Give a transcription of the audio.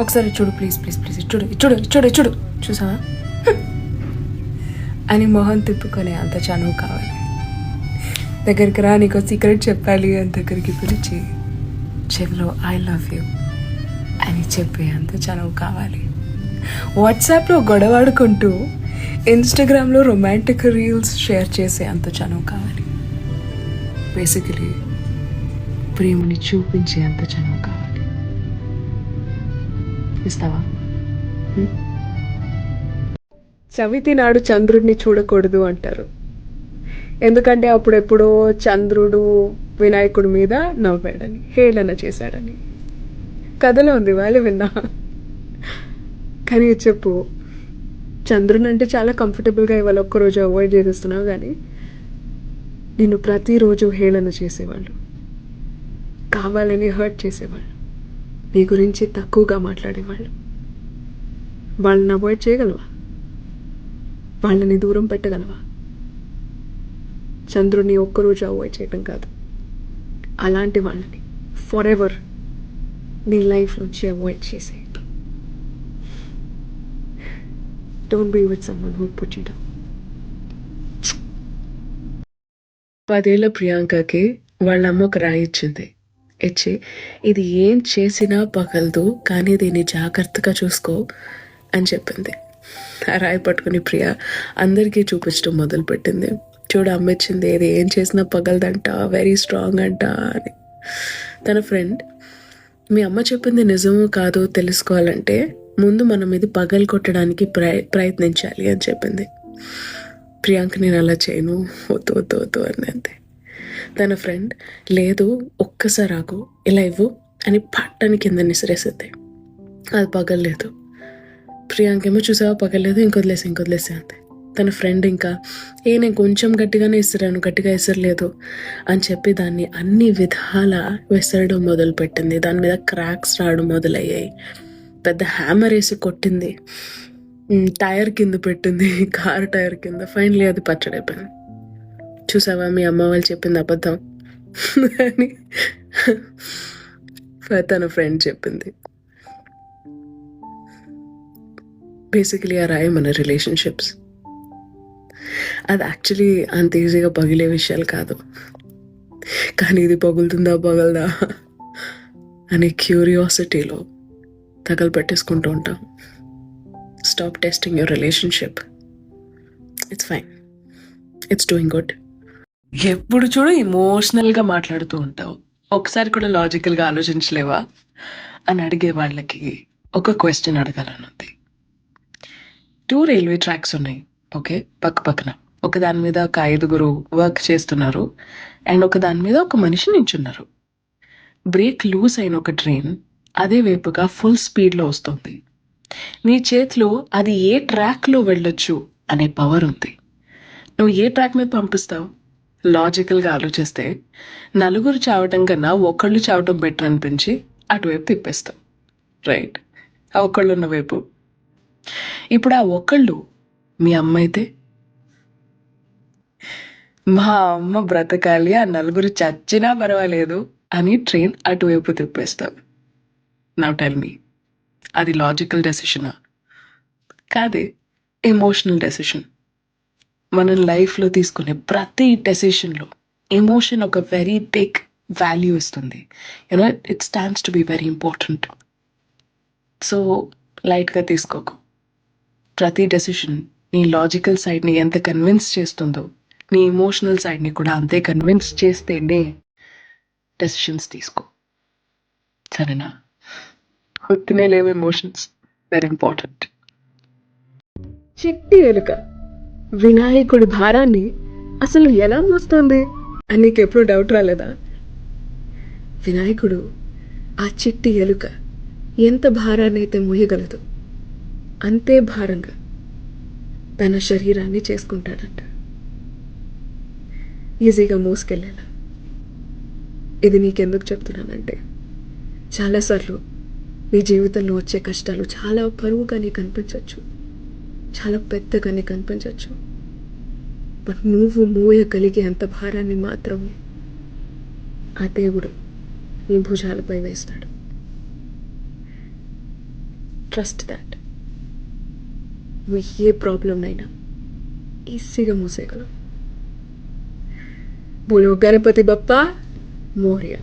ఒకసారి చూడు please please please చూడు చూడు చూడు చూడు. చూసావా? అని మొహం తిప్పుకొని అంత చనువు కావాలి. దగ్గరికి రా నీకు సీక్రెట్ చెప్పాలి. అని దగ్గరికి పిలిచి చెవిలో ఐ లవ్ యూ అని చెప్పి అంత చనువు కావాలి. వాట్సాప్లో గొడవాడుకుంటూ ఇన్స్టాగ్రామ్లో రొమాంటిక్ రీల్స్ షేర్ చేసే అంత చనువు కావాలి. బేసికలీ ప్రేమని చూపించే అంత చనువు కావాలి. ఇస్తావా చవితి నాడు చంద్రుడిని చూడకూడదు అంటారు. ఎందుకంటే అప్పుడెప్పుడో చంద్రుడు వినాయకుడి మీద నవ్వాడని హేళన చేశాడని. కథలో ఉంది వాళ్ళు విన్నా. కానీ చెప్పు చంద్రుని అంటే చాలా కంఫర్టబుల్గా ఇవాళ ఒక్కరోజు అవాయిడ్ చేసేస్తున్నావు కానీ నేను ప్రతిరోజు హేళన చేసేవాళ్ళు. కావాలని హర్ట్ చేసేవాళ్ళు. నీ గురించి తక్కువగా మాట్లాడేవాళ్ళు. వాళ్ళని అవాయిడ్ చేయగలవా? వాళ్ళని దూరం పెట్టగలవా? చంద్రుని ఒక్కరోజు అవాయిడ్ చేయడం కాదు. అలాంటి వాళ్ళని ఫర్ ఎవర్ నీ లైఫ్ నుంచి అవాయిడ్ చేసే don't be with someone who put you down పదేళ్ళ ప్రియాంకకి వాళ్ళ అమ్మ ఒక రాయి ఇచ్చింది. ఇచ్చి ఇది ఏం చేసినా పగలదు కానీ దీన్ని జాగ్రత్తగా చూసుకో అని చెప్పింది. ఆ రాయి పట్టుకుని ప్రియ అందరికీ చూపించడం మొదలుపెట్టింది. చూడు అమ్మిచ్చింది ఇది ఏం చేసినా పగలదంట వెరీ స్ట్రాంగ్ అంట అని. తన ఫ్రెండ్ మీ అమ్మ చెప్పింది నిజమో కాదో తెలుసుకోవాలంటే ముందు మనం ఇది పగలు కొట్టడానికి ప్రయ ప్రయత్నించాలి అని చెప్పింది. ప్రియాంక నేను అలా చేయను వద్దు వద్దు వద్దు అని అంతే తన ఫ్రెండ్ లేదు ఒక్కసారి ఆగు ఇలా ఇవ్వు అని పట్టని కింద నిసిరేసింది. అది పగలలేదు. ప్రియాంక ఏమో చూసావా పగలేదు ఇంకొదిలేసి ఇంకొదిలేసి అంతే తన ఫ్రెండ్ ఇంకా ఏ నేను కొంచెం గట్టిగానే ఇస్తాను గట్టిగా ఇసరలేదు అని చెప్పి దాన్ని అన్ని విధాల విసరడం మొదలుపెట్టింది. దాని మీద క్రాక్స్ రావడం మొదలయ్యాయి. పెద్ద హ్యామర్ వేసి కొట్టింది. టైర్ కింద పెట్టింది కారు టైర్ కింద. ఫైనలీ అది పచ్చడైపోయింది. చూసావా? మీ అమ్మ వాళ్ళు చెప్పింది అబద్ధం. అని తన ఫ్రెండ్ చెప్పింది. బేసికలీ ఆ రాయి మన రిలేషన్షిప్స్ అది యాక్చువల్లీ అంత ఈజీగా పగిలే విషయాలు కాదు. కానీ ఇది పగులుతుందా పగలదా అనే క్యూరియాసిటీలో తగలు పెట్టేసుకుంటూ ఉంటాం. Stop testing your relationship it's fine it's doing good ఎప్పుడు చూడు ఇమోషనల్గా మాట్లాడుతూ ఉంటావు. ఒకసారి కూడా లాజికల్గా ఆలోచించలేవా? అని అడిగే వాళ్ళకి ఒక క్వశ్చన్ అడగాలనుంది టూ రైల్వే ట్రాక్స్ ఉన్నాయి. ఓకే పక్క పక్కన. ఒక దాని మీద ఒక ఐదుగురు వర్క్ చేస్తున్నారు. అండ్ ఒక దాని మీద ఒక మనిషి నించున్నారు. బ్రేక్ లూజ్ అయిన ఒక ట్రైన్ అదే వైపుగా ఫుల్ స్పీడ్లో వస్తుంది. నీ చేతిలో అది ఏ ట్రాక్లో వెళ్ళొచ్చు అనే పవర్ ఉంది. నువ్వు ఏ ట్రాక్ మీద పంపిస్తావు? లాజికల్గా ఆలోచిస్తే నలుగురు చావటం కన్నా ఒకళ్ళు చావటం బెటర్ అనిపించి అటువైపు తిప్పేస్తాం. రైట్. ఆ ఒకళ్ళు ఉన్న వైపు. ఇప్పుడు ఆ ఒకళ్ళు మీ అమ్మ అయితే? మా అమ్మ బ్రతకాలి ఆ నలుగురు చచ్చినా పర్వాలేదు అని ట్రైన్ అటువైపు తిప్పేస్తాం. నా టెల్ మీ అది లాజికల్ డెసిషనా? కాదే ఎమోషనల్ డెసిషన్. మనం లైఫ్లో తీసుకునే ప్రతి డెసిషన్లో ఎమోషన్ ఒక వెరీ బిగ్ వాల్యూ ఇస్తుంది. You know it stands to be very important so లైట్గా తీసుకోకు. ప్రతి డెసిషన్ నీ లాజికల్ సైడ్ని ఎంత కన్విన్స్ చేస్తుందో నీ ఎమోషనల్ సైడ్ని కూడా అంతే కన్విన్స్ చేస్తేనే డెసిషన్స్ తీసుకో. సరేనా? గుర్తునే లేవు ఎమోషన్స్ వెరీ ఇంపార్టెంట్ చిట్టి ఎలుక. వినాయకుడి భారాన్ని అసలు ఎలా మోస్తుంది? అని నీకు ఎప్పుడు డౌట్ రాలేదా? వినాయకుడు ఆ చిట్టి ఎలుక ఎంత భారాన్ని అయితే మోయగలదు అంతే భారంగా తన శరీరాన్ని చేసుకుంటాడంట. ఈజీగా మోసుకెళ్ళేలా? ఇది నీకెందుకు చెప్తున్నానంటే చాలాసార్లు నీ జీవితంలో వచ్చే కష్టాలు చాలా పరువుగా నీకు కనిపించవచ్చు చాలా పెద్దగానే కనిపించవచ్చు బట్ నువ్వు మోయగలిగే అంత భారాన్ని మాత్రం ఆ దేవుడు నీ భుజాలపై వేస్తాడు. ట్రస్ట్ దాట్ నువ్వు ఏ ప్రాబ్లంనైనా ఈజీగా మూసేయగలవు. బోలో గణపతి బప్ప మోరియా.